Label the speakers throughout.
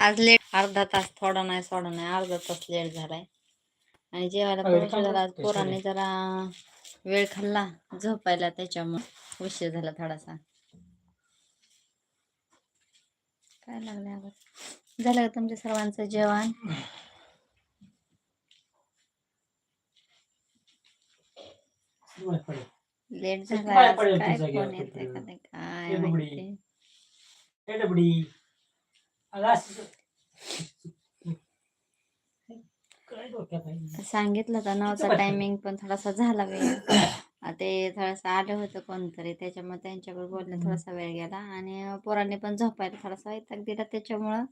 Speaker 1: आज लेट अर्धा तास थोडा नाही सोडा नाही अर्धा तास लेट झालाय. आणि जेवायला पण उशीर झाला आज पोरांनी जरा वेळ खाल्ला झोपायला त्याच्यामुळे उशीर झाला थोडासा. काय लागलं आवाज? झालं का तुमच्या सर्वांचं जेवण? लेट झाला
Speaker 2: काय
Speaker 1: फोन
Speaker 2: जागेवर
Speaker 1: येते का काय. माहिती. सांगितलं होतं नव्हता टायमिंग पण थोडासा झाला वेळ. ते थोडंसं आलं होतं कोणतरी त्याच्यामुळे त्यांच्याकडे
Speaker 2: हम्म.
Speaker 1: थोडासा वेळ गेला. आणि पोरांनी पण झोपायला थोडासा वैताग दिला त्याच्यामुळं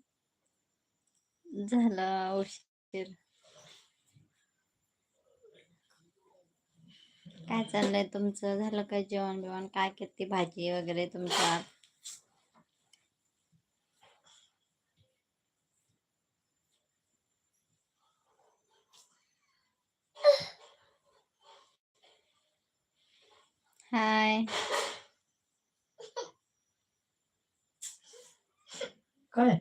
Speaker 1: झालं उशीर. काय चाललंय तुमचं? झालं काय जेवण बिवण काय किती भाजी वगैरे तुमच्या? हाय.
Speaker 2: काय?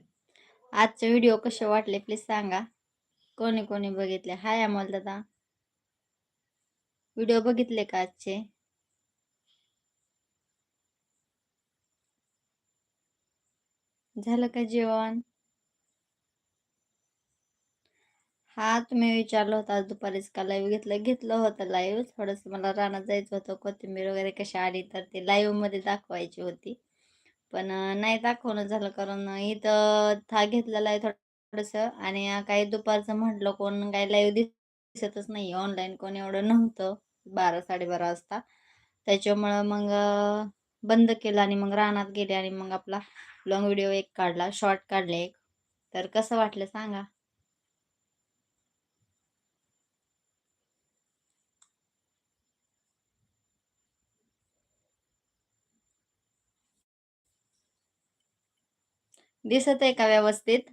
Speaker 1: आजचे व्हिडिओ कसे वाटले प्लीज सांगा. कोणी कोणी बघितले? हाय अमोल दादा. व्हिडिओ बघितले का आजचे? झालं का जेवण? हा तुम्ही विचारलं होता आज दुपारीच का लाईव्ह घेतलं? घेतलं होतं लाईव्ह थोडंसं मला रानात जायचं होतं. कोथिंबीर वगैरे कशी आली तर ते लाईव्हमध्ये दाखवायची होती. पण नाही दाखवणं झालं कारण इथं था घेतलेला आहे थोडंसं आणि काही दुपारचं म्हटलं कोण काही लाईव्ह दिसतच नाही. ऑनलाईन कोण एवढं नव्हतं. बारा साडेबारा वाजता. त्याच्यामुळं मग बंद केलं आणि मग रानात गेले आणि मग आपला लॉंग व्हिडिओ एक काढला. शॉर्ट काढले एक. तर कसं वाटलं सांगा? दिसत आहे का व्यवस्थित?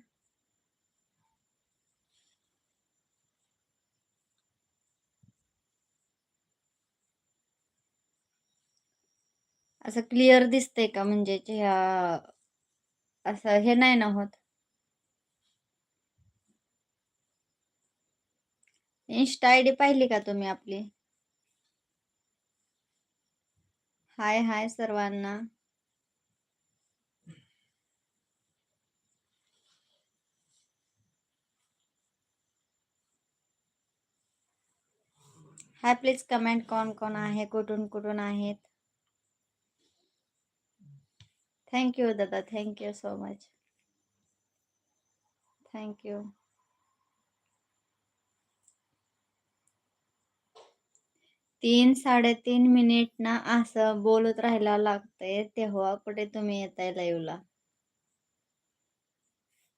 Speaker 1: असं क्लिअर दिसतंय का? म्हणजे असं हे नाही ना होत. इन्स्टा आय डी पाहिली का तुम्ही आपली? हाय हाय सर्वांना. हाय प्लीज कमेंट कोण कोण आहे कुठून कुठून आहेत. थँक्यू दादा. थँक्यू सो मच थँक्यू तीन साडेतीन मिनिट ना असं बोलत राहायला लागतंय तेव्हा कुठे तुम्ही येताय लाईव्हला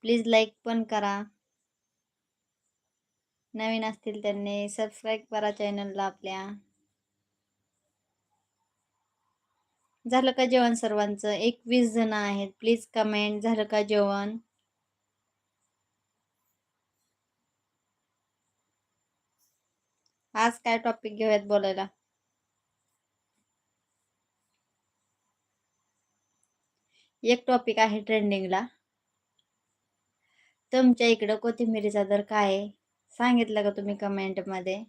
Speaker 1: प्लीज लाईक पण करा. नवीन असतील त्यांनी सबस्क्राईब करा चॅनलला आपल्या. झालं का जेवण सर्वांचं? एकवीस जण आहेत. प्लीज कमेंट झालं का जेवण? आज काय टॉपिक घेऊयात बोलायला? एक टॉपिक आहे ट्रेंडिंगला तुमच्या इकडं कोथिंबिरीचा दर काय आहे? सांगितलं का तुम्ही कमेंटमध्ये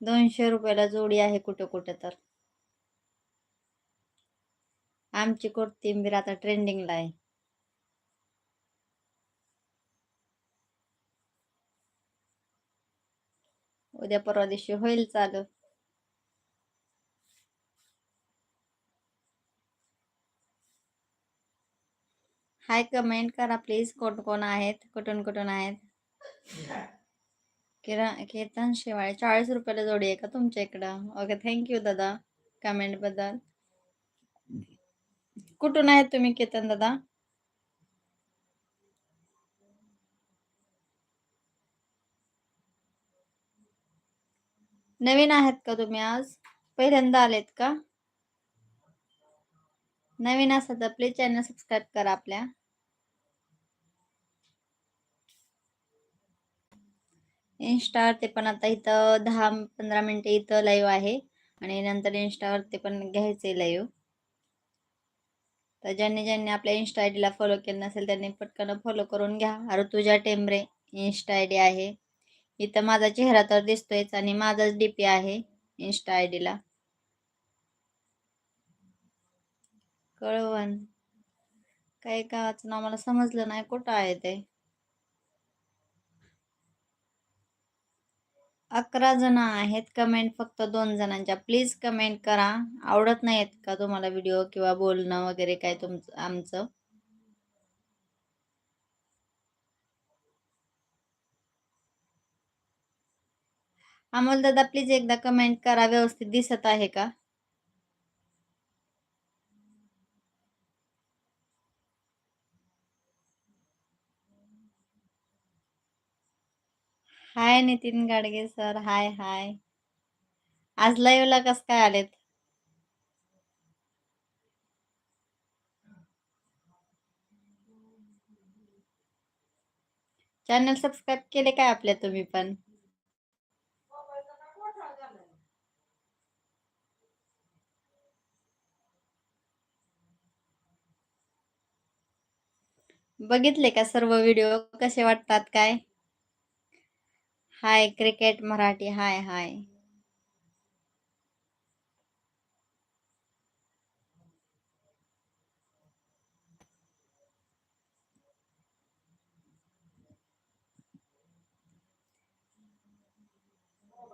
Speaker 1: दोनशे रुपयाला जोडी आहे कुठं कुठं तर. आमची कोथिंबीर आता ट्रेंडिंगला आहे. उद्या परवा दिवशी होईल चालू. हाय कमेंट करा प्लीज. कोण कोण आहेत? कुठून कुठून आहेत? किरा केतन शेवाळे. चाळीस रुपयाला जोडी आहे का तुमच्या इकडं? ओके थँक्यू दादा कमेंटबद्दल. कुठून आहेत तुम्ही केतन दादा? नवीन आहेत का तुम्ही आज? पहिल्यांदा आलेत का? नवीन असा तर प्लीज चॅनल सबस्क्राईब करा आपल्या. इन्स्टावरती पण आता इथं दहा पंधरा मिनिटं इथं लाईव्ह आहे. आणि नंतर इन्स्टावरती पण घ्यायचे लाईव्ह तर ज्यांनी ज्यांनी आपल्या इन्स्टा आय डीला फॉलो केलं नसेल त्यांनी पटकन फॉलो करून घ्या. Rutuja Tembare insta I D आहे. इथं माझा चेहरा तर दिसतोयच आणि माझाच डी पी आहे इन्स्टा आय डीला कळवण. काही गावाचं नाव मला समजलं नाही कुठं आहे ते. अकरा जण आहेत कमेंट फक्त दोन जणांच्या. प्लीज कमेंट करा. आवडत नाहीत का तुम्हाला व्हिडिओ किंवा बोलणं वगैरे काय तुमचं आमचं? अमोल दादा प्लीज एकदा कमेंट करा. व्यवस्थित दिसत आहे का? Hi Nitin Gadge sir hi hi. आज लाईव्हला कस काय आलेत? चॅनल सबस्क्राईब केले काय आपल्या तुम्ही पण? बघितले का सर्व व्हिडिओ कसे वाटतात काय? Hi cricket Marathi hi hi.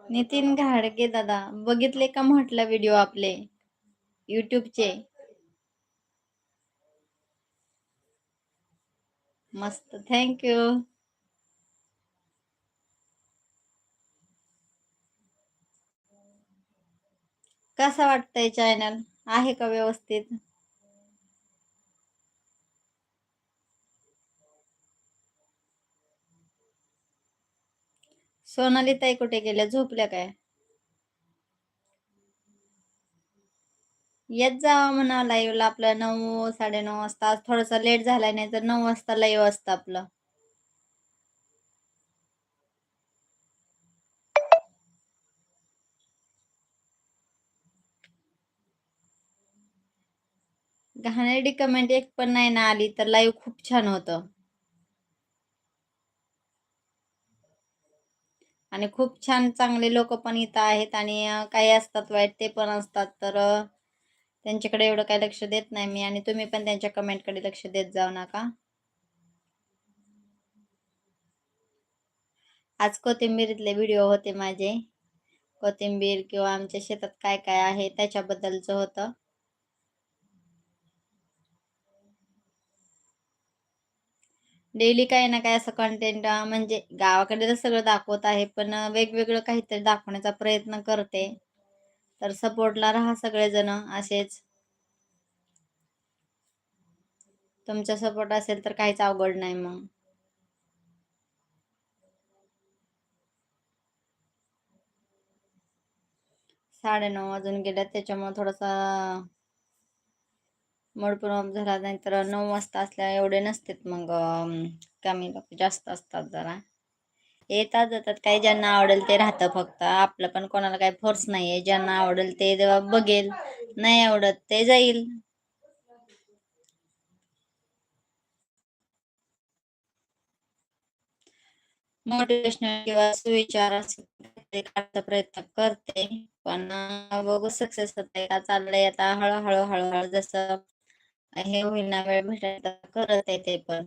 Speaker 1: Nitin घाडगे दादा बघितले का म्हटलं व्हिडिओ आपले? युट्यूबचे मस्त थँक्यू कसा वाटतंय चॅनल आहे का व्यवस्थित? सोनाली ताई कुठे गेल्या? झोपल्या काय? येत जावा म्हणा लाईव्हला आपलं नऊ साडे नऊ वाजता. आज थोडासा लेट झालाय नाही तर नऊ वाजता लाईव्ह असतं आपलं. घाणेरडी कमेंट एक पण नाही ना आली तर लाईव्ह खूप छान होतं. आणि खूप छान चांगले लोक पण इथं आहेत आणि काही असतात वाईट ते पण असतात तर त्यांच्याकडे एवढं काही लक्ष देत नाही मी आणि तुम्ही पण त्यांच्या कमेंटकडे लक्ष देत जाऊ नका. आज कोथिंबीरीतले व्हिडिओ होते माझे. कोथिंबीर किंवा आमच्या शेतात काय काय आहे त्याच्याबद्दलचं होतं. डेली काही ना काही असं कंटेंट म्हणजे गावाकडे तर सगळं दाखवत आहे पण वेगवेगळं काहीतरी दाखवण्याचा प्रयत्न करते. तर सपोर्टला राहा सगळेजण असेच. तुमचा सपोर्ट असेल तर काहीच अवघड नाही मग. साडेनऊ वाजून गेल्यात त्याच्यामुळे थोडासा मोडपून झाला नाहीतर नऊ वाजता असल्या एवढे नसतात मग कमी लोक जास्त असतात जरा. येतात जातात. काही ज्यांना आवडेल ते राहतं फक्त. आपलं पण कोणाला काही फोर्स नाही आहे ज्यांना आवडेल ते जेव्हा बघेल नाही आवडत ते जाईल. मोटिवेशनल किंवा सुविचार असं काढायचा प्रयत्न करते. पण बघू सक्सेस होते का? चाललंय आता हळूहळू हळूहळू जसं हे होईल ना वेळ भेटायला करत आहे ते पण.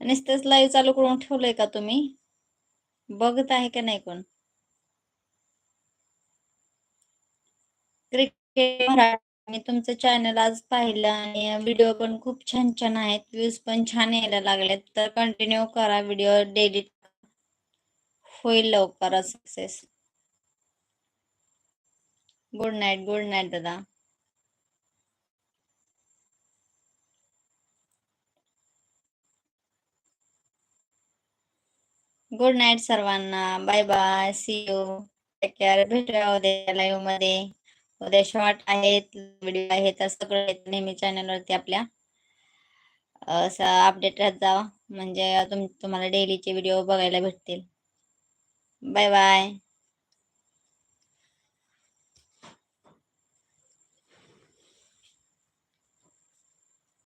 Speaker 1: नुसतंच लाईव्ह चालू करून ठेवलंय का तुम्ही? बघत आहे का नाही कोण? क्रिकेट मी तुमचं चॅनल आज पाहिलं आणि व्हिडिओ पण खूप छान छान आहेत. व्ह्यूज पण छान यायला लागलेत. तर कंटिन्यू करा व्हिडिओ डेली होईल लवकर success good night good night दादा. गुड नाईट सर्वांना. Bye bye see you take care भेटूया उद्या लाईव्हमध्ये. उद्या शॉर्ट आहेत व्हिडिओ आहेत सगळं आहेत नेहमी चॅनलवरती आपल्या. असं अपडेट राहत जावा. म्हणजे तुम तुम्हाला डेलीचे व्हिडिओ बघायला भेटतील. Bye bye